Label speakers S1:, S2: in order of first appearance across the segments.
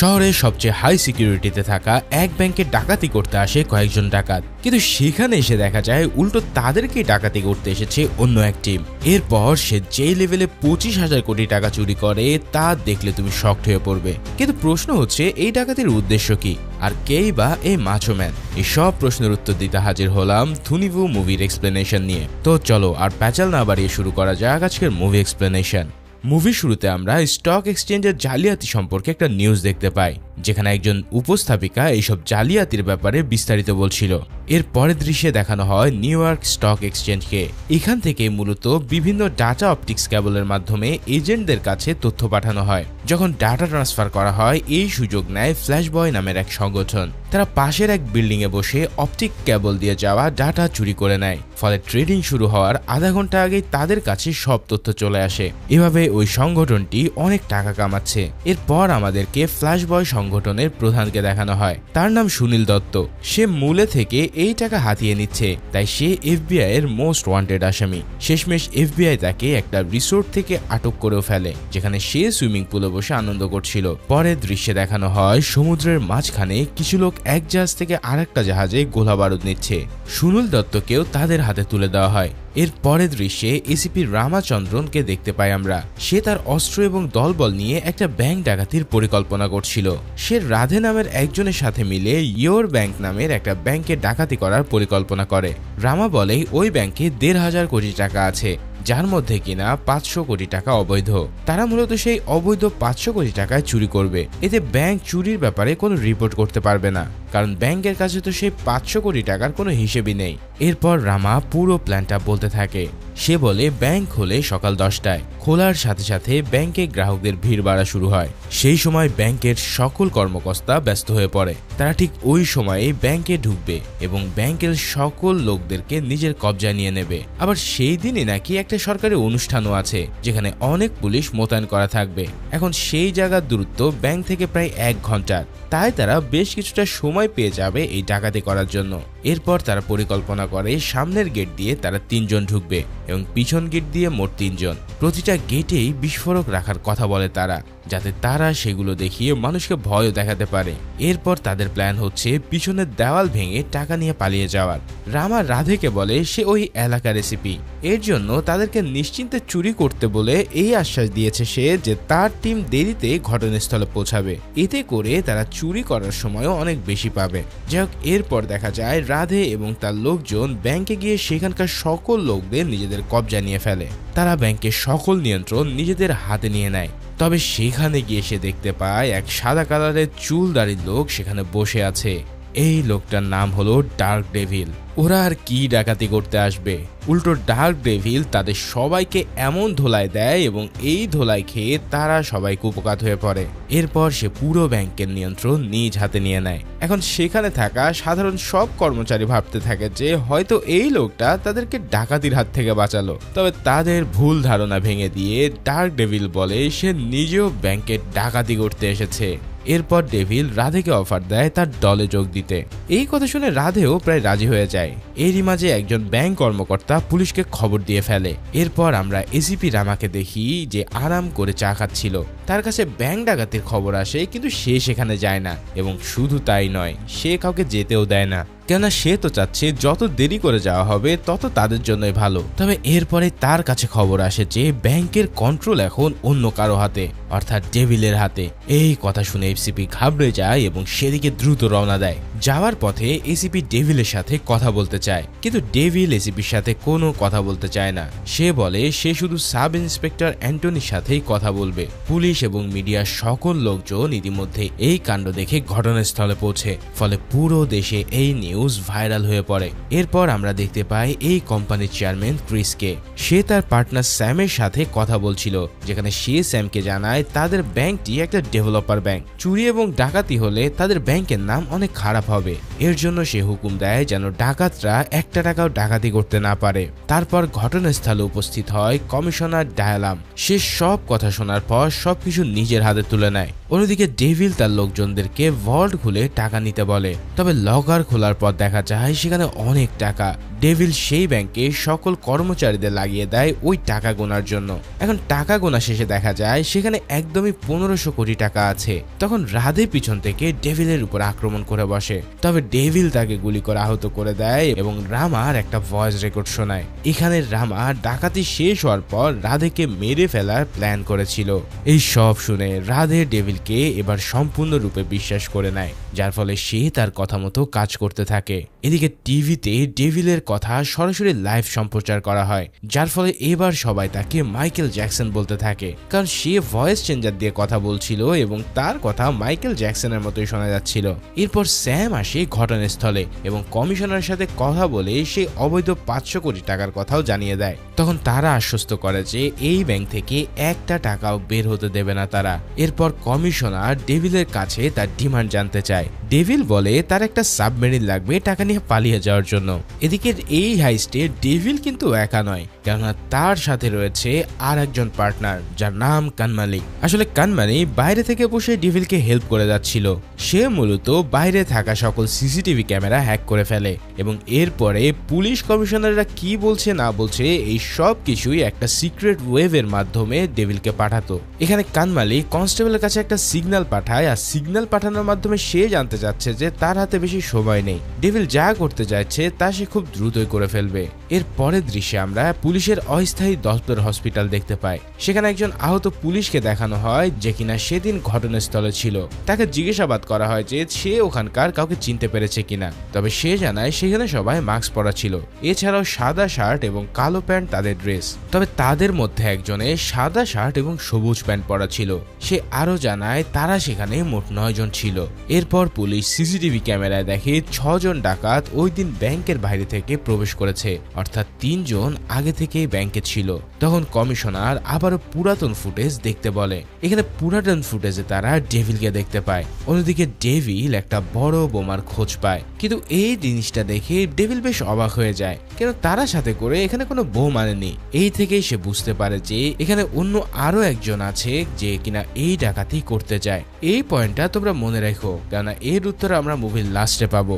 S1: শহরের সবচেয়ে হাই সিকিউরিটিতে থাকা এক ব্যাংকে ডাকাতি করতে আসে কয়েকজন ডাকাত। কিন্তু সেখানে এসে দেখা যায় উল্টো তাদেরকেই ডাকাতি করতে এসেছে অন্য এক টিম এরপর সে যে লেভেলে পঁচিশ হাজার কোটি টাকা চুরি করে, তা দেখলে তুমি শক্ট হয়ে পড়বে। কিন্তু প্রশ্ন হচ্ছে, এই ডাকাতির উদ্দেশ্য কি? আর কেই বা এই মাছোম্যান এই সব প্রশ্নের উত্তর দিতে হাজির হলাম ধুনিভু মুভির এক্সপ্লেনেশন নিয়ে। তো চলো আর প্যাচাল না বাড়িয়ে শুরু করা যাক আজকের মুভি এক্সপ্লেনেশন মুভির শুরুতে আমরা স্টক এক্সচেঞ্জের জালিয়াতি সম্পর্কে একটা নিউজ দেখতে পাই। যেখানে একজন উপস্থাপিকা এইসব জালিয়াতির ব্যাপারে বিস্তারিত বলছিল। এর পরের দৃশ্যে দেখানো হয় নিউ ইয়র্ক স্টক এক্সচেঞ্জকে। এখান থেকে মূলত বিভিন্ন ডাটা অপটিক্স কেবলের মাধ্যমে এজেন্টদের কাছে তথ্য পাঠানো হয়। যখন ডাটা ট্রান্সফার করা হয়, এই সুযোগ নেয় ফ্ল্যাশ বয় নামের এক সংগঠন। তারা পাশের এক বিল্ডিংয়ে বসে অপটিক কেবল দিয়ে যাওয়া ডাটা চুরি করে নেয়। ফলে ট্রেডিং শুরু হওয়ার আধা ঘণ্টা আগেই তাদের কাছে সব তথ্য চলে আসে। এভাবে ওই সংগঠনটি অনেক টাকা কামাচ্ছে। এরপর আমাদেরকে ফ্ল্যাশ বয় সংগঠনের প্রধানকে দেখানো হয়। তার নাম সুনীল দত্ত। সে মূলে থেকে এই টাকা হাতিয়ে নিচ্ছে। তাই সে এফবিআই এর মোস্ট ওয়ান্টেড আসামি। শেষমেশ এফবিআই তাকে একটা রিসোর্ট থেকে আটক করেও ফেলে, যেখানে সে সুইমিং পুলে বসে আনন্দ করছিল। পরের দৃশ্যে দেখানো হয়, সমুদ্রের মাঝখানে কিছু লোক এক জাহাজ থেকে আরেকটা জাহাজে গোলা বারুদ নিচ্ছে। সুনীল দত্তকেও তাদের হাতে তুলে দেওয়া হয়। এর পরের দৃশ্যে এসিপি রামাচন্দ্রনকে দেখতে পাই আমরা। সে তার অস্ত্র এবং দলবল নিয়ে একটা ব্যাংক ডাকাতির পরিকল্পনা করছিল। সে রাধে নামের একজনের সাথে মিলে ইয়োর ব্যাংক নামের একটা ব্যাংকে ডাকাতি করার পরিকল্পনা করে। রামা বলে, ওই ব্যাংকে দেড় হাজার কোটি টাকা আছে, যার মধ্যে কিনা পাঁচশো কোটি টাকা অবৈধ। তারা মূলত সেই অবৈধ পাঁচশো কোটি টাকায় চুরি করবে। এতে ব্যাংক চুরির ব্যাপারে কোনো রিপোর্ট করতে পারবে না। কারণ ব্যাংকের কাছে তো সেই পাঁচশো কোটি টাকার কোনো হিসেবই নেই। এরপর রামা পুরো প্ল্যানটা বলতে থাকে। সে বলে, ব্যাংক খোলে সকাল দশটায়। খোলার সাথে সাথে ব্যাংকে গ্রাহকদের ভিড় বাড়া শুরু হয়। সেই সময় ব্যাংকের সকল কর্মকর্তা ব্যস্ত হয়ে পড়ে। তারা ঠিক ওই সময়ে ব্যাংকে ঢুকবে এবং ব্যাংকের সকল লোকদেরকে নিজের কবজায় নিয়ে নেবে। আবার সেই দিনই নাকি একটা সরকারি অনুষ্ঠানও আছে, যেখানে অনেক পুলিশ মোতায়েন করা থাকবে। এখন সেই জায়গার দূরত্ব ব্যাংক থেকে প্রায় এক ঘণ্টার। তাই তারা বেশ কিছুটা সময় পেয়ে যাবে এই ডাকাতি করার জন্য। এরপর তারা পরিকল্পনা করে সামনের গেট দিয়ে তারা তিনজন ঢুকবে এবং পিছন গেট দিয়ে মোট তিনজন। প্রতিটা গেটেই বিস্ফোরক রাখার কথা বলে তারা, যাতে তারা সেগুলো দেখিয়ে মানুষকে ভয়ও দেখাতে পারে। এরপর তাদের প্ল্যান হচ্ছে পিছনের দেওয়াল ভেঙে টাকা নিয়ে পালিয়ে যাওয়ার। রামা রাধেকে বলে, সে ওই এলাকা রেসিপি। এর জন্য তাদেরকে নিশ্চিন্তে চুরি করতে বলে এই আশ্বাস দিয়েছে সে যে তার টিম দেরিতে ঘটনাস্থলে পৌঁছাবে। এতে করে তারা চুরি করার সময়ও অনেক বেশি পাবে। যাই হোক, এরপর দেখা যায় রাধে এবং তার লোকজন ব্যাংকে গিয়ে সেখানকার সকল লোকদের নিজেদের কবজা নিয়ে ফেলে। তারা ব্যাংকের সকল নিয়ন্ত্রণ নিজেদের হাতে নিয়ে নেয়। তবে সেখানে গিয়ে সে দেখতে পায় এক সাদা কালারের চুল দাড়ির লোক সেখানে বসে আছে। এই লোকটার নাম হলো ডার্ক ডেভিল। ওরা আর কি ডাকাতি করতে আসবে? উল্টো ডার্ক ডেভিল তাদের সবাইকে এমন ধোলাই দেয় এবং এই ধোলাই খেয়ে তারা সবাই কুপকাত হয়ে পড়ে। এরপর সে পুরো ব্যাংকের নিয়ন্ত্রণ নিজ হাতে নিয়ে নেয়। এখন সেখানে থাকা সাধারণ সব কর্মচারী ভাবতে থাকে যে হয়তো এই লোকটা তাদেরকে ডাকাতির হাত থেকে বাঁচালো। তবে তাদের ভুল ধারণা ভেঙে দিয়ে ডার্ক ডেভিল বলে সে নিজেও ব্যাংকে ডাকাতি করতে এসেছে। এরপর ডেভিল রাধেকে অফার দেয় তার দলে যোগ দিতে। এই কথা শুনে রাধেও প্রায় রাজি হয়ে যায়। এরই মাঝে একজন ব্যাংক কর্মকর্তা পুলিশকে খবর দিয়ে ফেলে। এরপর আমরা এসিপি রামাকে দেখি যে আরাম করে চা খাচ্ছিল। তার কাছে ব্যাংক ডাকাতির খবর আসে কিন্তু সে সেখানে যায় না এবং শুধু তাই নয়, সে কাউকে যেতেও দেয় না। কেননা সে তো চাচ্ছে যত দেরি করে যাওয়া হবে, তত তাদের জন্যই ভালো। তবে এরপরে তার কাছে খবর আসে যে ব্যাংকের কন্ট্রোল এখন অন্য কারও হাতে। অর্থাৎ ডেভিলের হাতে। এই কথা শুনে এসিপি ঘাবড়ে যায় এবং সেদিকে দ্রুত রওনা দেয়। যাওয়ার পথে এসিপি ডেভিলের সাথে কথা বলতে চায়। কিন্তু ডেভিল এসিপির সাথে কোনো কথা বলতে চায় না। সে বলে, সে শুধু সাব ইন্সপেক্টর অ্যান্টনির সাথেই কথা বলবে। পুলিশ এবং মিডিয়ার সকল লোকজন ইতিমধ্যে এই কাণ্ড দেখে ঘটনাস্থলে পৌঁছে। ফলে পুরো দেশে এই নিউজ ভাইরাল হয়ে পড়ে। এরপর আমরা দেখতে পাই এই কোম্পানির চেয়ারম্যান ক্রিসকে। সে তার পার্টনার স্যামের সাথে কথা বলছিল, যেখানে সে স্যামকে জানায় তাদের ব্যাংকটি একটা ডেভেলপার ব্যাংক। চুরি এবং ডাকাতি হলে তাদের ব্যাংকের নাম অনেক খারাপ হবে। এর জন্য সে হুকুম দেয় যেন ডাকাতরা একটা টাকাও ডাকাতি করতে না পারে। তারপর ঘটনাস্থলে উপস্থিত হয় কমিশনার ডায়ালাম। সে সব কথা শোনার পর সবকিছু নিজের হাতে তুলে নেয়। অন্যদিকে ডেভিল তার লোকজনদেরকে ভল্ট খুলে টাকা নিতে বলে। তবে লকার খোলার পর দেখা যায় সেখানে অনেক টাকা। ডেভিল সেই ব্যাংকে সকল কর্মচারীদের লাগিয়ে দেয় ওই টাকা গোনার জন্য। এখন টাকা গোনা শেষে দেখা যায় সেখানে একদমই পনেরোশো কোটি টাকা আছে। তখন রাধে পিছন থেকে ডেভিলের উপর আক্রমণ করে বসে। তবে ডেভিল তাকে গুলি করে আহত করে দেয় এবং রামার একটা ভয়েস রেকর্ড শোনায়। এখানে রামা ডাকাতি শেষ হওয়ার পর রাধেকে মেরে ফেলার প্ল্যান করেছিল। এই সব শুনে রাধে ডেভিলকে এবার সম্পূর্ণরূপে বিশ্বাস করে নেয়, যার ফলে সে তার কথা মতো কাজ করতে থাকে। এদিকে টিভিতে ডেভিলের কথা সরাসরি লাইভ সম্প্রচার করা হয়, যার ফলে এবার সবাই তাকে মাইকেল জ্যাকসন বলতে থাকে। কারণ সে ভয়েস চেঞ্জার দিয়ে কথা বলছিল এবং তার কথা মাইকেল জ্যাকসনের মতোই শোনা যাচ্ছিল। এরপর স্যাম আসে ঘটনাস্থলে এবং কমিশনারের সাথে কথা বলে সে অবৈধ পাঁচশো কোটি টাকার কথাও জানিয়ে দেয়। তখন তারা আশ্বস্ত করে যে এই ব্যাংক থেকে একটা টাকাও বের হতে দেবে না তারা। এরপর কমিশনার ডেভিলের কাছে তার ডিমান্ড জানতে চায়। ডেভিল বলে, তার একটা সাবমেরিন লাগবে, টাকা নিয়ে পালিয়ে যাওয়ার জন্য। এদিকে এই হাইস্টে ডেভিল কিন্তু একা নয়, কেননা তার সাথে রয়েছে আর একজন পার্টনার, যার নাম কানমালি আসলে কানমালি বাইরে থেকে বসে ডেভিলকে হেল্প করে যাচ্ছিল। সে মূলত বাইরে থাকা সকল সিসিটিভি ক্যামেরা হ্যাক করে ফেলে এবং এরপরে পুলিশ কমিশনাররা কি বলছে, না বলছে, এই সব কিছুই একটা সিক্রেট ওয়েভের মাধ্যমে ডেভিলকে পাঠাতো। এখানে কানমালি কনস্টেবলের কাছে একটা সিগন্যাল পাঠায়, আর সিগন্যাল পাঠানোর মাধ্যমে সে জানতে চাচ্ছে যে তার হাতে বেশি সময় নেই। ডেভিল যা করতে যাচ্ছে, তা সে খুব দ্রুতই করে ফেলবে। এর পরের দৃশ্যে আমরা পুলিশের অস্থায়ী দপ্তর হসপিটাল দেখতে পাই। সেখানে একজন আহত পুলিশকে দেখানো হয় যে কিনা সেদিন ঘটনাস্থলে ছিল। তাকে জিজ্ঞাসাবাদ করা হয় যে সে ওখানকার কাউকে চিনতে পেরেছে কিনা। তবে সে জানায় সেখানে সবাই মাস্ক পরা ছিল। এছাড়াও সাদা শার্ট এবং কালো প্যান্ট তাদের ড্রেস। তবে তাদের মধ্যে একজনে সাদা শার্ট এবং সবুজ প্যান্ট পরা ছিল। সে আরও জানায় তারা সেখানে মোট নয় জন ছিল। এরপর পুলিশ সিসিটিভি ক্যামেরায় দেখে ছজন ডাকাত ওই দিন ব্যাংকের বাইরে থেকে প্রবেশ করেছে। অর্থাৎ তিনজন আগে থেকেই ব্যাংকে ছিল। তখন কমিশনার আবারও পুরাতন ফুটেজ দেখতে বলে। এখানে পুরাতন ফুটেজে তারা ডেভিলকে দেখতে পায়। অন্যদিকে ডেভিল একটা বড় বোমার খোঁজ পায়। কিন্তু এই জিনিসটা দেখে ডেভিল বেশ অবাক হয়ে যায়। কেন তারা সাথে করে এখানে কোনো বউ মানেনি এই থেকেই সে বুঝতে পারে যে এখানে অন্য আরও একজন আছে যে কিনা এই ডাকাতি করতে চায়। এই পয়েন্টটা তোমরা মনে রেখো, কেননা এর উত্তর আমরা মুভির লাস্টে পাবো।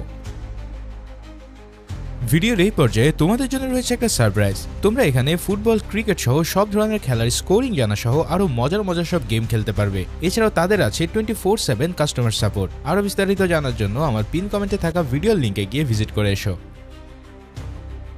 S1: ভিডিওর এই পর্যায়ে তোমাদের জন্য রয়েছে একটা সারপ্রাইজ তোমরা এখানে ফুটবল ক্রিকেট সহ সব ধরনের খেলার স্কোরিং জানা সহ আরও মজার মজার সব গেম খেলতে পারবে। এছাড়াও তাদের আছে twenty four seven customer support আরও বিস্তারিত জানার জন্য আমার পিন কমেন্টে থাকা ভিডিওর লিঙ্কে গিয়ে ভিজিট করে এসো।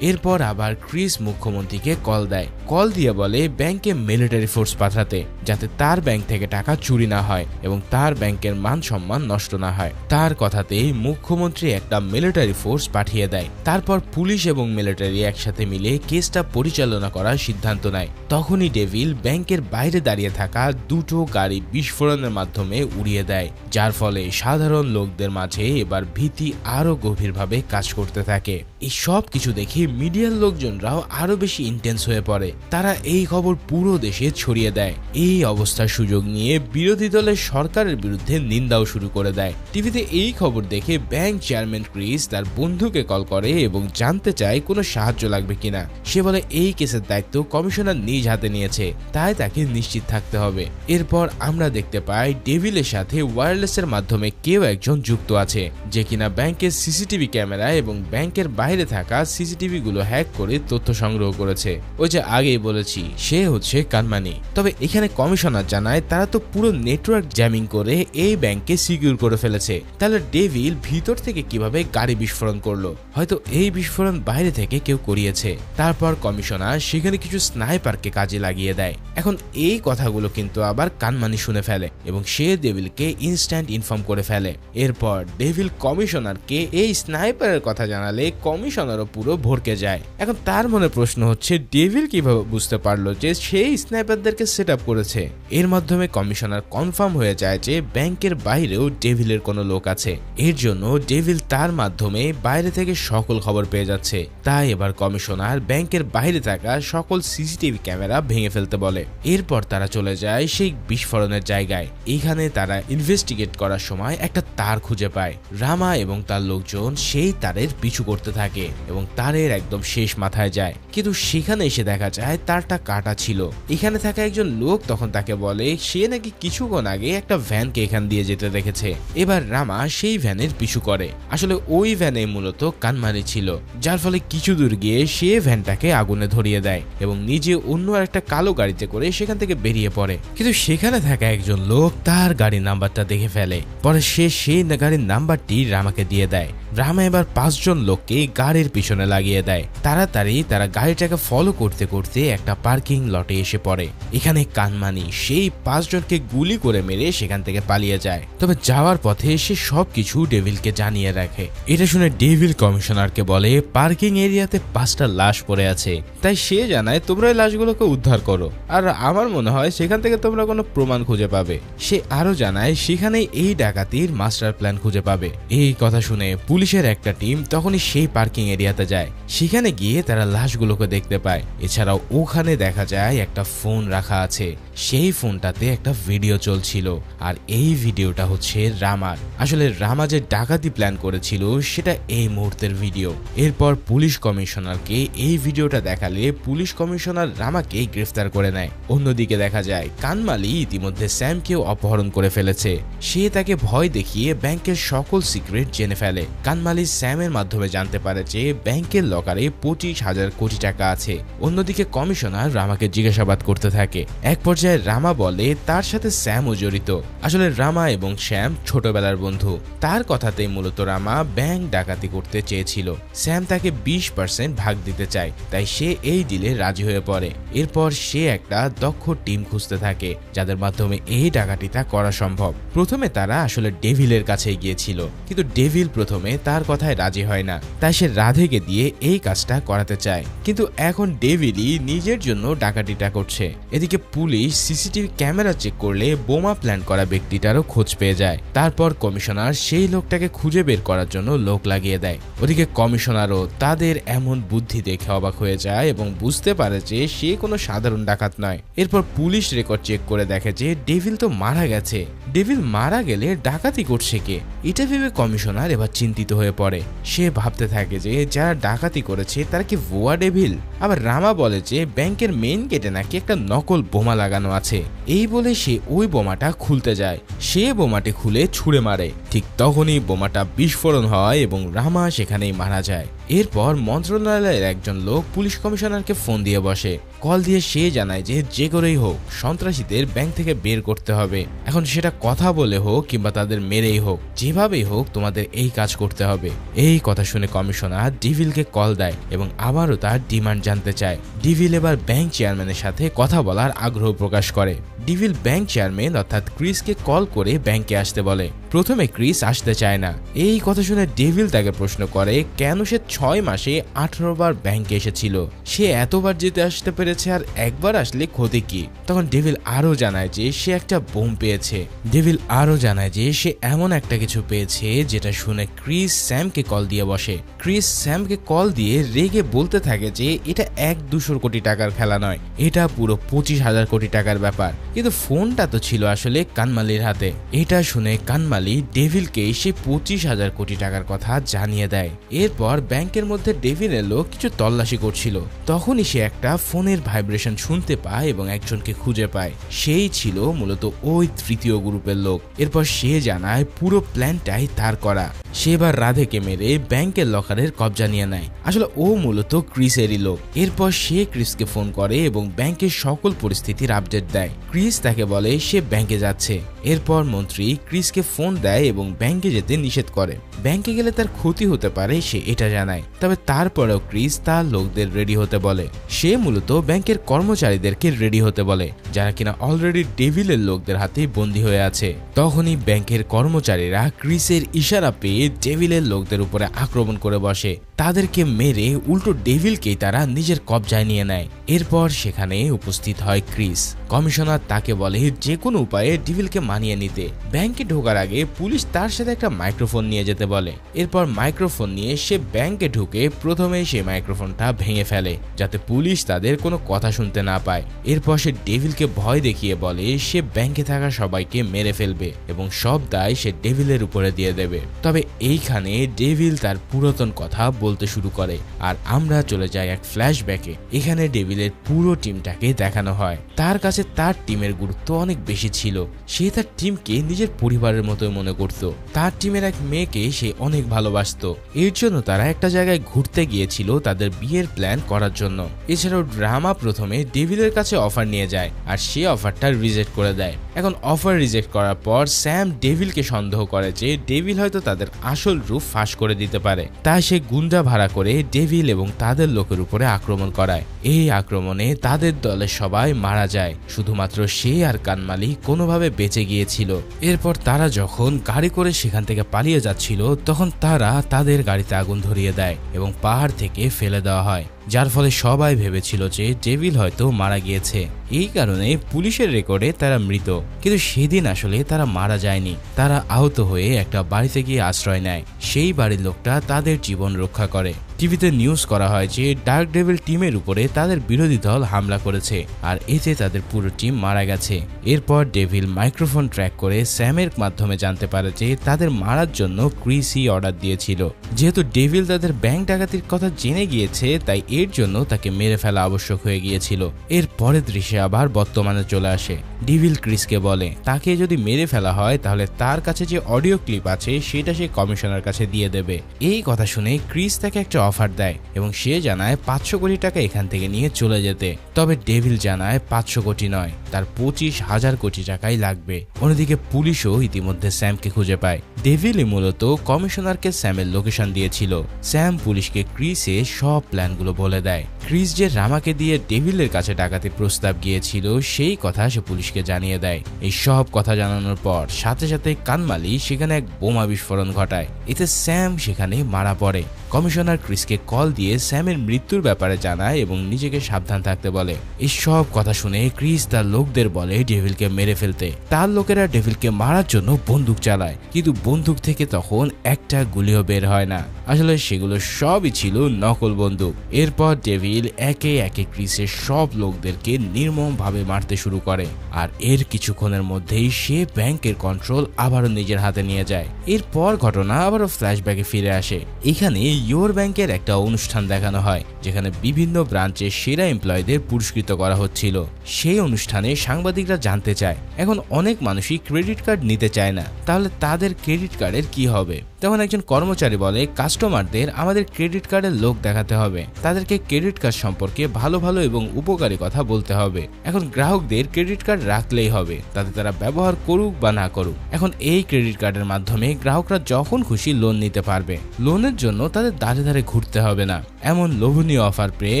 S1: এরপর আবার ক্রিস মুখ্যমন্ত্রীকে কল দেয়। কল দিয়ে বলে, ব্যাংকে মিলিটারি ফোর্স পাঠাতে, যাতে তার ব্যাংক থেকে টাকা চুরি না হয় এবং তার ব্যাংকের মান সম্মান নষ্ট না হয়। তার কথাতেই মুখ্যমন্ত্রী একটা মিলিটারি ফোর্স পাঠিয়ে দেয়। তারপর পুলিশ এবং মিলিটারি একসাথে মিলে কেসটা পরিচালনা করার সিদ্ধান্ত নেয়। তখনই ডেভিল ব্যাংকের বাইরে দাঁড়িয়ে থাকা দুটো গাড়ি বিস্ফোরণের মাধ্যমে উড়িয়ে দেয়, যার ফলে সাধারণ লোকদের মাঝে এবার ভীতি আরও গভীরভাবে কাজ করতে থাকে। এই সব কিছু দেখে মিডিয়ার লোকজনরাও আরও বেশি ইন্টেন্স হয়ে পড়ে। তারা এই খবর পুরো দেশে ছড়িয়ে দেয়। এই অবস্থার সুযোগ নিয়ে বিরোধী দলের সরকারের বিরুদ্ধে নিন্দাও শুরু করে দেয়। টিভিতে এই খবর দেখে ব্যাংক চেয়ারম্যান ক্রিস তার বন্ধুকে কল করে এবং জানতে চায় কোনো সাহায্য লাগবে কিনা। সে বলে, এই কেসের দায়িত্ব কমিশনার নিজ হাতে নিয়েছে, তাই তাকে নিশ্চিত থাকতে হবে। এরপর আমরা দেখতে পাই ডেভিলের সাথে ওয়্যারলেসের মাধ্যমে কেউ একজন যুক্ত আছে, যে কিনা ব্যাংকের সিসিটিভি ক্যামেরা এবং ব্যাংকের বাইরে থাকা সিসিটিভি গুলো হ্যাক করে তথ্য সংগ্রহ করেছে। ওই যে আগেই বলেছি, সে হচ্ছে কানমানি তবে এখানে কমিশনার জানায়, তারা তো পুরো নেটওয়ার্ক জ্যামিং করে এই ব্যাংকে সিকিউর করে ফেলেছে। তাহলে ডেভিল ভিতর থেকে কীভাবে গাড়ি বিস্ফোরণ করল? হয়তো এই বিস্ফোরণ বাইরে থেকে কেউ করিয়েছে। তারপর কমিশনার সেখানে কিছু স্নাইপারকে কাজে লাগিয়ে দেয়। এখন এই কথাগুলো কিন্তু আবার কানমানি শুনে ফেলে এবং সে ডেভিলকে ইনস্ট্যান্ট ইনফর্ম করে ফেলে। এরপর ডেভিল কমিশনারকে এই স্নাইপারের কথা জানালে কমিশনারও পুরো ভরকে যায়? এখন তার মনে প্রশ্ন হচ্ছে ডেভিল কীভাবে বুঝতে পারল যে সেই স্নাইপারদেরকে সেট করেছে? এর মাধ্যমে কমিশনার কনফার্ম হয়ে যায় যে ব্যাংকের বাইরেও ডেভিলের কোনো লোক আছে। এর জন্য ডেভিল তার মাধ্যমে বাইরে থেকে সকল খবর পেয়ে যাচ্ছে। তাই এবার কমিশনার ব্যাংকের বাইরে থাকা সকল সিসিটিভি ক্যামেরা ভেঙে ফেলতে বলে। এরপর তারা চলে যায় সেই বিস্ফোরণের জায়গায়। এখানে তারা ইনভেস্টিগেট করার সময় একটা তার খুঁজে পায়। রামা এবং তার লোকজন সেই তারের পিছু করতে থাকে এবং তারের একদম শেষ মাথায় যায়। কিন্তু সেখানে এসে দেখা যায় তারটা কাটা ছিল। এখানে থাকা একজন লোক তখন তাকে বলে, সে নাকি কিছুক্ষণ আগে একটা ভ্যানকে এখান দিয়ে যেতে দেখেছে। এবার রামা সেই ভ্যানের পিছু করে। আসলে ওই ভ্যানে মূলত কানমারি ছিল। যার ফলে কিছু দূর গিয়ে সে ভ্যানটাকে আগুনে ধরিয়ে দেয় এবং নিজে অন্য একটা কালো গাড়িতে করে সেখান থেকে বেরিয়ে পড়ে। কিন্তু সেখানে থাকা একজন লোক তার গাড়ির নাম্বারটা দেখে ফেলে। পরে সে সেই গাড়ির নাম্বারটি রামাকে দিয়ে দেয়। রামা এবার পাঁচজন লোককে গাড়ির পিছনে লাগিয়ে দেয়। তাড়াতাড়ি তারা গাড়িটাকে ফলো করতে করতে একটা পার্কিং লটে এসে পড়ে। এখানে কানমানি সেই পাঁচজনকে গুলি করে মেরে সেখান থেকে পালিয়ে যায়। তবে যাওয়ার পথে সে সবকিছু ডেভিলকে জানিয়ে রাখে। এটা শুনে ডেভিল কমিশনারকে বলে পার্কিং এরিয়াতে পাঁচটা লাশ পড়ে আছে। তাই সে জানায়, তোমরা এই লাশগুলোকে উদ্ধার করো। আর আমার মনে হয় সেখান থেকে তোমরা কোনো প্রমাণ খুঁজে পাবে। সে আরও জানায় সেখানে এই ডাকাতির মাস্টার প্ল্যান খুঁজে পাবে। এই কথা শুনে পুলিশের একটা টিম তখনই সেই পার্কিং এরিয়াতে যায়। সেখানে গিয়ে তারা লাশগুলোকে দেখতে পায়। এছাড়াও ওখানে দেখা যায় একটা ফোন রাখা আছে। সেই ফোনটাতে একটা ভিডিও চলছিল, আর এই ভিডিওটা হচ্ছে রামার। আসলে রামা যে ডাকাতি প্ল্যান করেছিল, সেটা এই মুহূর্তের ভিডিও এরপর পুলিশ কমিশনারকে এই ভিডিওটা দেখালে পুলিশ কমিশনার রামাকে গ্রেফতার করে নেয়। অন্যদিকে দেখা যায়, কানমালি ইতিমধ্যে স্যামকেও অপহরণ করে ফেলেছে। সে তাকে ভয় দেখিয়ে ব্যাংকের সকল সিক্রেট জেনে ফেলে। কানমালি স্যামের মাধ্যমে জানতে পারে যে ব্যাংকের লকারে পঁচিশ হাজার কোটি টাকা আছে। অন্যদিকে কমিশনার রামাকে জিজ্ঞাসাবাদ করতে থাকে। এক পর্যায়ে রামা বলে, তার সাথে স্যামও জড়িত। আসলে রামা এবং শ্যাম ছোটবেলার বন্ধু। তার কথাতেই মূলত রামা ব্যাংক ডাকাতি করতে চেয়েছিল। স্যাম তাকে বিশ পার্সেন্ট ভাগ দিতে চায়, তাই সে এই ডিলে রাজি হয়ে পড়ে। এরপর সে একটা দক্ষ টিম খুঁজতে থাকে, যাদের মাধ্যমে এই ডাকাতিটা করা সম্ভব। প্রথমে তারা আসলে ডেভিলের কাছে গিয়েছিল, কিন্তু ডেভিল প্রথমে তার কথায় রাজি হয় না, তাই সে রাধেকে দিয়ে এই কাজটা করাতে চায়। কিন্তু এখন ডেভিলই নিজের জন্য ডাকাতিটা করছে। এদিকে পুলিশ সিসিটিভি ক্যামেরা চেক করলে বোমা প্ল্যান করা ব্যক্তিটারও খোঁজ পেয়ে যায়। তারপর কমিশনার সেই লোকটাকে খুঁজে বের করার জন্য লোক লাগিয়ে দেয়। ওদিকে কমিশনারও তাদের এমন বুদ্ধি দেখে অবাক হয়ে যায় এবং বুঝতে পারে যে সে কোনো সাধারণ ডাকাত নয়। এরপর পুলিশ রেকর্ড চেক করে দেখে যে ডেভিল তো মারা গেছে। ডেভিল মারা গেলে ডাকাতি করছে কে? এটা ভেবে কমিশনার এবার চিন্তিত হয়ে পড়ে। সে ভাবতে থাকে যে যারা ডাকাতি করেছে তারা কি ভুয়া ডেভিল? আবার রামা বলে যে ব্যাংকের মেইন গেটে নাকি একটা নকল বোমা লাগানো আছে। এই বলে সে ওই বোমাটা খুলতে যায়। সে বোমাটি খুলে ছুঁড়ে মারে। ঠিক তখনই বোমাটা বিস্ফোরণ হয় এবং রামা সেখানেই মারা যায়। এরপর মন্ত্রণালয়ের একজন লোক পুলিশ কমিশনারকে ফোন দিয়ে বসে। কল দিয়ে সে জানায় যে যে করেই হোক, সন্ত্রাসীদের ব্যাংক থেকে বের করতে হবে। এখন সেটা কথা বলে হোক কিংবা তাদের মেরেই হোক, যেভাবেই হোক তোমাদের এই কাজ করতে হবে। এই কথা শুনে কমিশনার ডিভিলকে কল দেয় এবং আবারও তার ডিমান্ড জানতে চায়। ডিভিল এবার ব্যাংক চেয়ারম্যানের সাথে কথা বলার আগ্রহ প্রকাশ করে। ডিভিল ব্যাংক চেয়ারম্যান অর্থাৎ ক্রিসকে কল করে ব্যাংকে আসতে বলে। প্রথমে ক্রিস আসতে চায় না। এই কথা শুনে ডেভিল তাকে প্রশ্ন করে, কেন সে ছয় মাসে আঠারো বার ব্যাংকে এসেছিল। সে এতবার যেতে আসতে পেরেছে আর একবার আসলে ক্ষতি কি? তখন ডেভিল আরও জানায় যে সে একটা বোম পেয়েছে। ডেভিল আরও জানায় যে সে এমন একটা কিছু পেয়েছে যেটা শুনে ক্রিস স্যামকে কল দিয়ে বসে। ক্রিস স্যামকে কল দিয়ে রেগে বলতে থাকে যে এটা এক দুশো কোটি টাকার খেলা নয়, এটা পুরো পঁচিশ হাজার কোটি টাকার ব্যাপার। কিন্তু ফোনটা তো ছিল আসলে কানমালির হাতে। এটা শুনে কানমালি ডেভিলকে সে পঁচিশ হাজার কোটি টাকার কথা জানিয়ে দেয়। এরপর ব্যাংকের মধ্যে ডেভিল এলো কিছু তল্লাশি করছিল। তখনই সে একটা ফোনের ভাইব্রেশন শুনতে পায় এবং একজনকে খুঁজে পায়। সেই ছিল মূলত ওই তৃতীয় গ্রুপের লোক। এরপর সে জানায় পুরো প্ল্যানটাই তার করা। সে এবার রাধেকে মেরে ব্যাংকের লকারের কবজা নিয়ে নেয়। আসলে ও মূলত ক্রিসেরই লোক। এরপর সে ক্রিসকে ফোন করে এবং ব্যাংকের সকল পরিস্থিতির আপডেট দেয়। ক্রিস তাকে বলে, সে ব্যাংকে যাচ্ছে। এরপর মন্ত্রী ক্রিসকে ফোন দেয় এবং ব্যাংকে যেতে নিষেধ করে। ব্যাংকে গেলে তার ক্ষতি হতে পারে, সে এটা জানায়। তবে তারপরেও ক্রিস তার লোকদের রেডি হতে বলে। সে মূলত ব্যাংকের কর্মচারীদেরকে রেডি হতে বলে, যারা কিনা অলরেডি ডেভিলের লোকদের হাতে বন্দী হয়ে আছে। তখনই ব্যাংকের কর্মচারীরা ক্রিসের ইশারা পেয়ে ডেভিলের লোকদের উপরে আক্রমণ করে বসে। তাদেরকে মেরে উল্টো ডেভিলকেই তারা নিজের কবজায় নিয়ে নেয়। এরপর সেখানে উপস্থিত হয় ক্রিস। কমিশনার তাকে বলে যে কোনো উপায়ে ডেভিলকে মানিয়ে নিতে। ব্যাংকে ঢোকার আগে পুলিশ তার সাথে একটা মাইক্রোফোন নিয়ে যেতে বলে। এরপর মাইক্রোফোন নিয়ে সে ব্যাংকে ঢুকে প্রথমে সে মাইক্রোফোনটা ভেঙে ফেলে, যাতে পুলিশ তাদের কোনো কথা শুনতে না পায়। এরপর সে ডেভিলকে ভয় দেখিয়ে বলে, সে ব্যাংকে থাকা সবাইকে মেরে ফেলবে এবং সব দায় সে ডেভিলের উপরে দিয়ে দেবে। তবে এইখানে ডেভিল তার পুরাতন কথা বলতে শুরু করে, আর আমরা চলে যাই এক ফ্ল্যাশব্যাকে। এখানে ডেভিলের পুরো টিমটাকে দেখানো হয়। তার কাছে তার টিমের গুরুত্ব অনেক বেশি ছিল। সে তার টিমকে নিজের পরিবারের মতো মতোই মনে করত। তার টিমের এক মেয়েকে সে অনেক ভালোবাসতো। এর জন্য তারা একটা জায়গায় ঘুরতে গিয়েছিল তাদের বিয়ের প্ল্যান করার জন্য। এছাড়াও ড্রামা প্রথমে ডেভিলের কাছে অফার নিয়ে যায় আর সে অফারটা রিজেক্ট করে দেয়। এখন অফার রিজেক্ট করার পর স্যাম ডেভিলকে সন্দেহ করে যে ডেভিল হয়তো তাদের আসল রূপ ফাঁস করে দিতে পারে। তাই সে গুন্ডা ভাড়া করে ডেভিল এবং তাদের লোকের উপরে আক্রমণ করায়। এই আক্রমণে তাদের দলের সবাই মারা যায়। শুধুমাত্র সে আর কানমালি কোনোভাবে বেঁচে গিয়েছিল। এরপর তারা যখন গাড়ি করে সেখান থেকে পালিয়ে যাচ্ছিল, তখন তারা তাদের গাড়িতে আগুন ধরিয়ে দেয় এবং পাহাড় থেকে ফেলে দেওয়া হয়। যার ফলে সবাই ভেবেছিল যে ডেভিল হয়তো মারা গিয়েছে। এই কারণে পুলিশের রেকর্ডে তারা মৃত। কিন্তু সেদিন আসলে তারা মারা যায়নি। তারা আহত হয়ে একটা বাড়িতে গিয়ে আশ্রয় নেয়। সেই বাড়ির লোকটা তাদের জীবন রক্ষা করে। টিভিতে নিউজ করা হয় যে ডার্ক ডেভিল টিমের উপরে তাদের বিরোধী দল হামলা করেছে আর এতে তাদের পুরো টিম মারা গেছে। এরপর ডেভিল মাইক্রোফোন ট্র্যাক করে স্যামের মাধ্যমে জানতে পারে যে তাদের মারার জন্য ক্রিসই অর্ডার দিয়েছিল। যেহেতু ডেভিল তাদের ব্যাংক ডাকাতির কথা জেনে গিয়েছে, তাই এর জন্য তাকে মেরে ফেলা আবশ্যক হয়ে গিয়েছিল। এর পরের দৃশ্যে আবার বর্তমানে চলে আসে। ডিভিল ক্রিসকে বলে। তাকে যদি মেরে ফেলা হয়, তাহলে তার কাছে যে অডিও ক্লিপ আছে, সেটা সে কমিশনার কাছে দিয়ে দেবে। এই কথা শুনে ক্রিস তাকে একটা অফার দেয় এবং সে জানায় পাঁচশো কোটি টাকা এখান থেকে নিয়ে চলে যেতে। তবে ডেভিল জানায় পাঁচশো কোটি নয়, তার পঁচিশ হাজার কোটি টাকাই লাগবে। অন্যদিকে পুলিশও ইতিমধ্যে স্যামকে খুঁজে পায়। ডেভিলই মূলত কমিশনারকে স্যামের লোকেশন দিয়েছিল। স্যাম পুলিশকে ক্রিসে সব প্ল্যানগুলো বলে দেয়। ক্রিস যে রামাকে দিয়ে ডেভিলের কাছে ডাকাতির প্রস্তাব গিয়েছিল, সেই কথা সে পুলিশকে জানিয়ে দেয়। এই সব কথা জানানোর পর সাথে সাথে কানমালি সেখানে এক বোমা বিস্ফোরণ ঘটায়। এতে স্যাম সেখানে মারা পড়ে। কমিশনার ক্রিসকে কল দিয়ে স্যামের মৃত্যুর ব্যাপারে জানায় এবং নিজেকে সাবধান থাকতে বলে। এই সব কথা শুনে ক্রিস তার লোকদের বলে ডেভিলকে মেরে ফেলতে। তার লোকেরা ডেভিলকে মারার জন্য বন্দুক চালায়, কিন্তু বন্দুক থেকে তখন একটা গুলিও বের হয় না। আসলে সেগুলো সবই ছিল নকল বন্দুক। এরপর ডেভিল একে একে ক্রিসের সব লোকদেরকে নির্মমভাবে মারতে শুরু করে। আর এর কিছুক্ষণের মধ্যেই সে ব্যাংকের কন্ট্রোল আবারও নিজের হাতে নিয়ে যায়। এরপর ঘটনা আবারও ফ্ল্যাশব্যাকে ফিরে আসে। এখানে ইয়োর ব্যাংকের একটা অনুষ্ঠান দেখানো হয়, যেখানে বিভিন্ন ব্রাঞ্চের সেরা এমপ্লয়ীদের পুরস্কৃত করা হচ্ছিল। সেই অনুষ্ঠানে সাংবাদিকরা জানতে চায়, এখন অনেক মানুষই ক্রেডিট কার্ড নিতে চায় না, তাহলে তাদের ক্রেডিট কার্ডের কি হবে? তখন একজন কর্মচারী বলে, কাস্টমারদের আমাদের ক্রেডিট কার্ডের লোক দেখাতে হবে। তাদেরকে ক্রেডিট কার্ড সম্পর্কে ভালো ভালো এবং উপকারী কথা বলতে হবে। এখন গ্রাহকদের ক্রেডিট কার্ড রাখলেই হবে, তাতে তারা ব্যবহার করুক বা না করুক। এখন এই ক্রেডিট কার্ডের মাধ্যমে গ্রাহকরা যখন খুশি লোন নিতে পারবে, লোনের জন্য তাদের দাঁড়ে ধারে ঘুরতে হবে না। এমন লোভনীয় অফার পেয়ে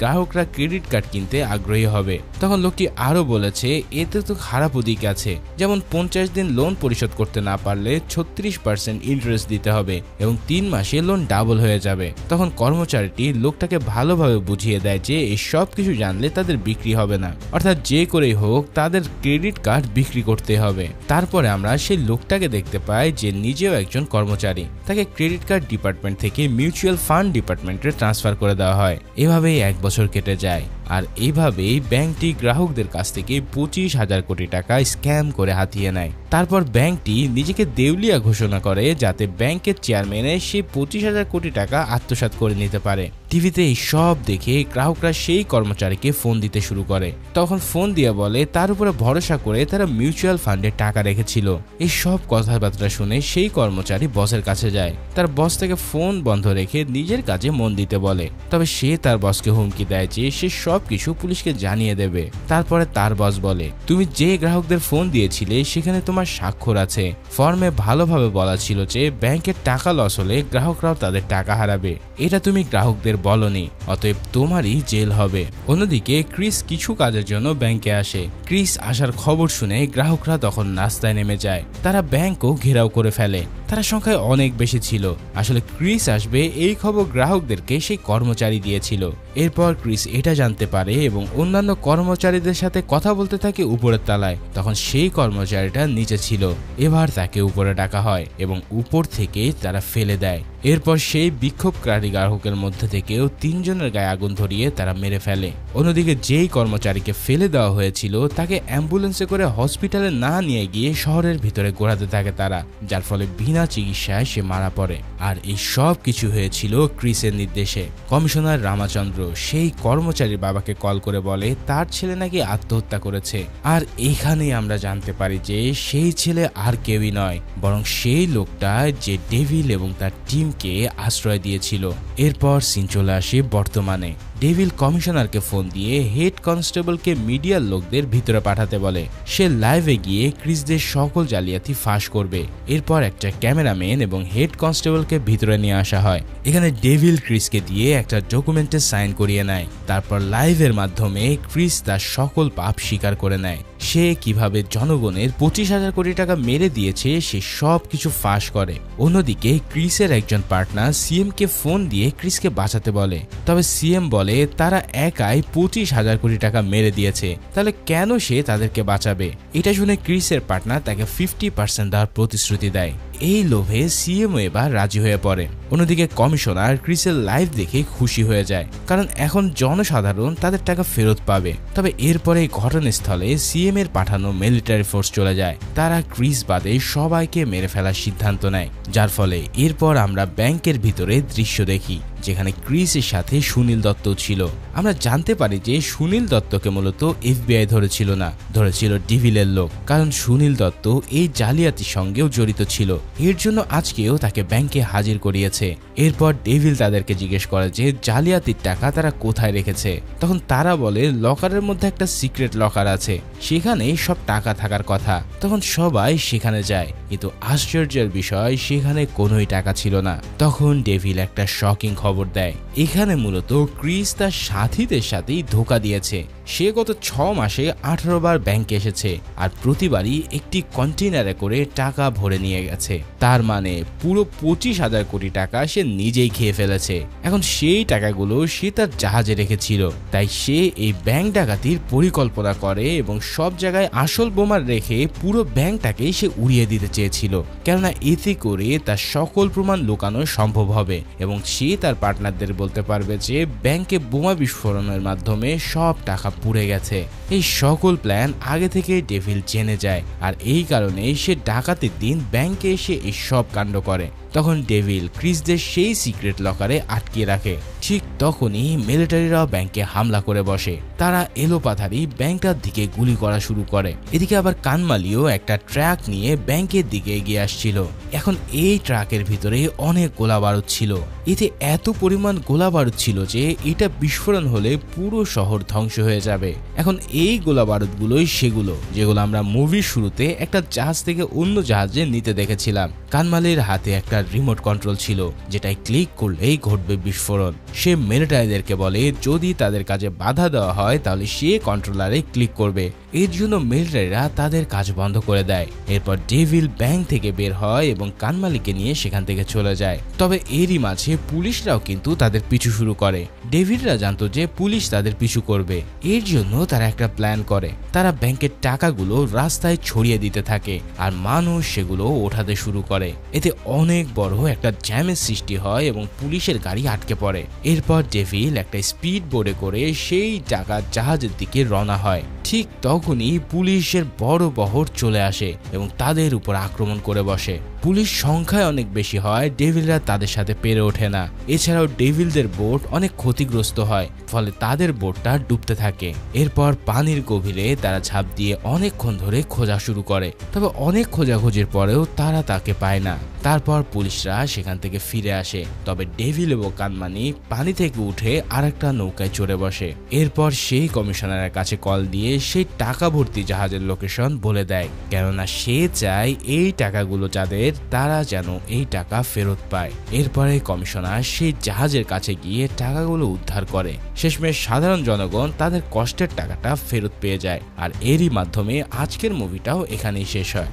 S1: গ্রাহকরা ক্রেডিট কার্ড কিনতে আগ্রহী হবে। তখন লোকটি আরও বলেছে, এতে তো খারাপ দিক আছে। যেমন পঞ্চাশ দিন লোন পরিশোধ করতে না পারলে ছত্রিশ পার্সেন্ট ইন্টারেস্ট দিতে হবে এবং তিন মাসে লোন ডাবল হয়ে যাবে। তখন কর্মচারীটি লোকটাকে ভালোভাবে বুঝিয়ে দেয় যে এই সব কিছু জানলে তাদের বিক্রি হবে না। অর্থাৎ যে করেই হোক, তাদের ক্রেডিট কার্ড বিক্রি করতে হবে। তারপরে আমরা সেই লোকটাকে দেখতে পাই যে নিজেও একজন কর্মচারী। তাকে ক্রেডিট কার্ড ডিপার্টমেন্ট থেকে মিউচুয়াল ফান্ড ডিপার্টমেন্টে ট্রান্সফার করে দেওয়া হয়। এভাবেই এক বছর কেটে যায়। আর এইভাবেই ব্যাংকটি গ্রাহকদের কাছ থেকে পঁচিশ হাজার কোটি টাকা স্ক্যাম করে হাতিয়ে নেয়। তারপর ব্যাংকটি নিজেকে দেউলিয়া ঘোষণা করে যাতে ব্যাংকের চেয়ারম্যানে সে পঁচিশ হাজার কোটি টাকা আত্মসাৎ করে নিতে পারে। টিভিতে এই সব দেখে গ্রাহকরা সেই কর্মচারীকে ফোন দিতে শুরু করে। তখন ফোন দিয়ে বলে, তার উপরে ভরসা করে তারা মিউচুয়াল ফান্ডে টাকা রেখেছিল। এই সব কথাবার্তা শুনে সেই কর্মচারী বসের কাছে যায়। তার বস থেকে ফোন বন্ধ রেখে নিজের কাজে মন দিতে বলে। তবে সে তার বসকে হুমকি দেয় যে সে সব কিছু পুলিশকে জানিয়ে দেবে। তারপরে তার বস বলে, তুমি যে গ্রাহকদের ফোন দিয়েছিলে, সেখানে তোমার স্বাক্ষর আছে। ফর্মে ভালোভাবে বলা ছিল যে, ব্যাংকের টাকা লস হলে গ্রাহকরাও তাদের টাকা হারাবে। এটা তুমি গ্রাহকদের বলনি, অতএব তোমারই জেল হবে। অন্যদিকে, ক্রিস কিছু কাজের জন্য ব্যাংকে আসে। ক্রিস আসার খবর শুনে গ্রাহকরা তখন রাস্তায় নেমে যায়। তারা ব্যাংকও ঘেরাও করে ফেলে। তারা সংখ্যায় অনেক বেশি ছিল। আসলে ক্রিস আসবে এই খবর গ্রাহকদেরকে সেই কর্মচারী দিয়েছিল। এরপর ক্রিস এটা জানতে পারে এবং অন্যান্য কর্মচারীদের সাথে কথা বলতে থাকে উপরের তলায়। তখন সেই কর্মচারীটা নিচে ছিল। এবার তাকে উপরে ডাকা হয় এবং উপর থেকে তারা ফেলে দেয়। এরপর সেই বিক্ষোভকারী গ্রাহকের মধ্যে থেকেও তিনজনের গায়ে আগুন ধরিয়ে তারা মেরে ফেলে। অন্যদিকে যেই কর্মচারীকে ফেলে দেওয়া হয়েছিল, তাকে অ্যাম্বুলেন্সে করে হসপিটালে না নিয়ে গিয়ে শহরের ভিতরে ঘোরাতে থাকে তারা, যার ফলে বিনা চিকিৎসায় সে মারা পড়ে। আর এই সব কিছু হয়েছিল ক্রিসের নির্দেশে। কমিশনার রামাচন্দ্র সেই কর্মচারীর বাবাকে কল করে বলে, তার ছেলে নাকি আত্মহত্যা করেছে। আর এখানেই আমরা জানতে পারি যে সেই ছেলে আর কেউই নয়, বরং সেই লোকটা যে ডেভিল এবং তার টিমকে আশ্রয় দিয়েছিল। এরপর সিন চলে আসে বর্তমানে। ডেভিল কমিশনারকে ফোন দিয়ে হেড কনস্টেবলকে মিডিয়ার লোকদের ভিতরে পাঠাতে বলে। সে লাইভে গিয়ে ক্রিসদের সকল জালিয়াতি ফাঁস করবে। এরপর একটা ক্যামেরাম্যান এবং হেড কনস্টেবলকে ভিতরে নিয়ে আসা হয়। এখানে ডেভিল ক্রিসকে দিয়ে একটা ডকুমেন্টে সাইন করিয়ে নেয়। তারপর লাইভের মাধ্যমে ক্রিস তার সকল পাপ স্বীকার করে নেয়। সে কীভাবে জনগণের পঁচিশ হাজার কোটি টাকা মেরে দিয়েছে, সে সব কিছু ফাঁস করে। অন্যদিকে ক্রিসের একজন পার্টনার সিএম কে ফোন দিয়ে ক্রিসকে বাঁচাতে বলে। তবে সিএম বলে তারা একাই পঁচিশ হাজার কোটি টাকা মেরে দিয়েছে। তাহলে কেন সে তাদেরকে বাঁচাবে? এটা শুনে ক্রিসের পার্টনার তাকে ফিফটি পার্সেন্ট দেওয়ার প্রতিশ্রুতি দেয়। এই লোভে সিএমও এবার রাজি হয়ে পড়ে। অন্যদিকে কমিশনার ক্রিসের লাইভ দেখে খুশি হয়ে যায়। কারণ এখন জনসাধারণ তাদের টাকা ফেরত পাবে। তবে এরপরে ঘটনাস্থলে সিএম এর পাঠানো মিলিটারি ফোর্স চলে যায়। তারা ক্রিস বাদে সবাইকে মেরে ফেলার সিদ্ধান্ত নেয়। যার ফলে এরপর আমরা ব্যাংকের ভিতরে দৃশ্য দেখি। যেখানে ক্রিসের সাথে সুনীল দত্ত ছিল। আমরা জানতে পারি যে সুনীল দত্তকে মূলত এফবিআই ধরেছিল না, ধরেছিল ডিভিলের লোক। কারণ সুনীল দত্ত এই জালিয়াতির সঙ্গেও জড়িত ছিল। এর জন্য আজকেও তাকে ব্যাংকে হাজির করিয়েছে। এরপর ডেভিল তাদেরকে জিজ্ঞেস করে যে, জালিয়াতির টাকা তারা কোথায় রেখেছে? তখন তারা বলে, লকারের মধ্যে একটা সিক্রেট লকার আছে। সেখানে সব টাকা থাকার কথা। তখন সবাই সেখানে যায়। কিন্তু আশ্চর্যের বিষয়, সেখানে কোনোই টাকা ছিল না। তখন ডেভিল একটা শকিং খবর দেয়। এখানে মূলত ক্রিস তার সাথীদের সাথেই ধোকা দিয়েছে। সে গত ছ মাসে আঠারো বার ব্যাংকে এসেছে আর প্রতিবারই একটি কন্টেনারে করে টাকা ভরে নিয়ে গেছে। তার মানে পুরো পঁচিশ হাজার কোটি টাকা সে নিজেই খেয়ে ফেলেছে। এখন সেই টাকাগুলো সে তার জাহাজে রেখেছিল। তাই সে এই ব্যাংক ডাকাতির পরিকল্পনা করে এবং সব জায়গায় আসল বোমার রেখে পুরো ব্যাংকটাকে সে উড়িয়ে দিতে চেয়েছিল। কেননা এতে করে তার সকল প্রমাণ লুকানো সম্ভব হবে এবং সে তার পার্টনারদের বলতে পারবে যে ব্যাংকে বোমা বিস্ফোরণের মাধ্যমে সব টাকা পুড়ে গেছে। এই সকল প্ল্যান আগে থেকে ডেভিল জেনে যায়। আর এই কারণে সে ডাকাতির দিন ব্যাংকে এসে এই সব কাণ্ড করে। তখন ডেভিল ক্রিসদের সেই সিক্রেট লকারে আটকে রাখে। ঠিক তখনই মিলিটারিরাও ব্যাংকে হামলা করে বসে। তারা এলোপাথারি ব্যাংকটার দিকে গুলি করা শুরু করে। এদিকে আবার কানমালিও একটা ট্রাক নিয়ে ব্যাংকের দিকে এগিয়ে আসছিল। এখন এই ট্রাকের ভিতরে অনেক গোলা বারুদ ছিল। এতে এত পরিমাণ গোলা বারুদ ছিল যে এটা বিস্ফোরণ হলে পুরো শহর ধ্বংস হয়ে যাবে। এখন এই গোলা বারুদগুলোই সেগুলো, যেগুলো আমরা মুভির শুরুতে একটা জাহাজ থেকে অন্য জাহাজে নিতে দেখেছিলাম। কানমালির হাতে একটা রিমোট কন্ট্রোল ছিল যেটাই ক্লিক করলেই ঘটবে বিস্ফোরণ। সে মিলিটারিদেরকে বলে, যদি তাদের কাজে বাধা দেওয়া হয়, তাহলে সে কন্ট্রোলারে ক্লিক করবে। এর জন্য মিলিটারিরা তাদের কাজ বন্ধ করে দেয়। এরপর ডেভিল ব্যাংক থেকে বের হয় এবং কানমালিকে নিয়ে সেখান থেকে চলে যায়। তবে এরই মাঝে পুলিশরাও কিন্তু তাদের পিছু শুরু করে। ডেভিডরা জানতো যে পুলিশ তাদের পিছু করবে। এর জন্য তারা একটা প্ল্যান করে। তারা ব্যাংকের টাকাগুলো রাস্তায় ছড়িয়ে দিতে থাকে আর মানুষ সেগুলো ওঠাতে শুরু করে। এতে অনেক বড় একটা জ্যামের সৃষ্টি হয় এবং পুলিশের গাড়ি আটকে পড়ে। এরপর ডেভিল একটা স্পিড বোর্ডে করে সেই টাকা জাহাজের দিকে রওনা হয়। ঠিক তখনই পুলিশের বড় বহর চলে আসে এবং তাদের উপর আক্রমণ করে বসে। পুলিশ সংখ্যায় অনেক বেশি হয়, ডেভিলরা তাদের সাথে পেরে ওঠে না। এছাড়াও ডেভিলদের বোট অনেক ক্ষতিগ্রস্ত হয়, ফলে তাদের বোটটা ডুবতে থাকে। এরপর পানির গভীরে তারা ঝাঁপ দিয়ে অনেকক্ষণ ধরে খোঁজা শুরু করে, তবে অনেক খোঁজাখুঁজির পরেও তারা তাকে পায় না। তারপর পুলিশরা সেখান থেকে ফিরে আসে, তবে ডেভিল এবং কানমানি পানি থেকে উঠে আরেকটা নৌকায় চড়ে বসে। এরপর সেই কমিশনারের কাছে কল দিয়ে সেই টাকা ভর্তি জাহাজের লোকেশন বলে দেয়, কেননা সে চায় এই টাকাগুলো যাদের তারা যেন এই টাকা ফেরত পায়। এরপরে কমিশনার সেই জাহাজের কাছে গিয়ে টাকাগুলো উদ্ধার করে। শেষমেশ সাধারণ জনগণ তাদের কষ্টের টাকাটা ফেরত পেয়ে যায়। আর এরই মাধ্যমে আজকের মুভিটাও এখানেই শেষ হয়।